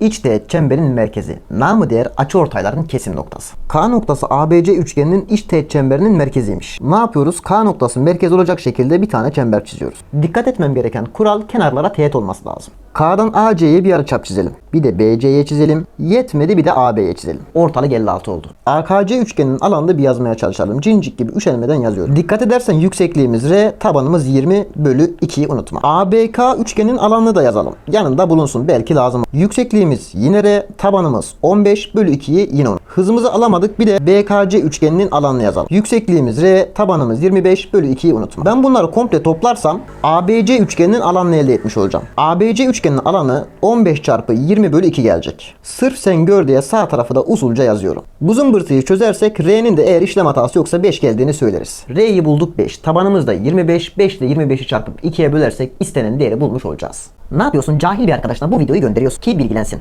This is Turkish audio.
İç çemberin merkezi. Namı diğer açıortayların kesim noktası. K noktası ABC üçgeninin iç teğet çemberinin merkeziymiş. Ne yapıyoruz? K noktası merkez olacak şekilde bir tane çember çiziyoruz. Dikkat etmem gereken kural kenarlara teğet olması lazım. K'dan AC'ye bir yarıçap çizelim. Bir de BC'ye çizelim. Yetmedi bir de AB'ye çizelim. Ortalık 56 oldu. AKC üçgeninin alanını bir yazmaya çalışalım. Cincik gibi üşenmeden yazıyorum. Dikkat edersen yüksekliğimiz R, tabanımız 20 bölü 2'yi unutma. ABK üçgenin alanını da yazalım. Yanında bulunsun belki lazım. Yüksekliğimiz yine R, tabanımız 15 bölü 2'yi yine unut. Hızımızı alamadık bir de BKC üçgeninin alanını yazalım. Yüksekliğimiz R, tabanımız 25 bölü 2'yi unutma. Ben bunları komple toplarsam ABC üçgeninin alanını elde etmiş olacağım. ABC üçgenin alanı 15 çarpı 20 bölü 2 gelecek. Sırf sen gör diye sağ tarafı da usulca yazıyorum. Bu zımbırtıyı çözersek R'nin de eğer işlem hatası yoksa 5 geldiğini söyleriz. R'yi bulduk 5. Tabanımız da 25. 5 ile 25'i çarpıp 2'ye bölersek istenen değeri bulmuş olacağız. Ne yapıyorsun? Cahil bir arkadaşına bu videoyu gönderiyorsun ki bilgilensin.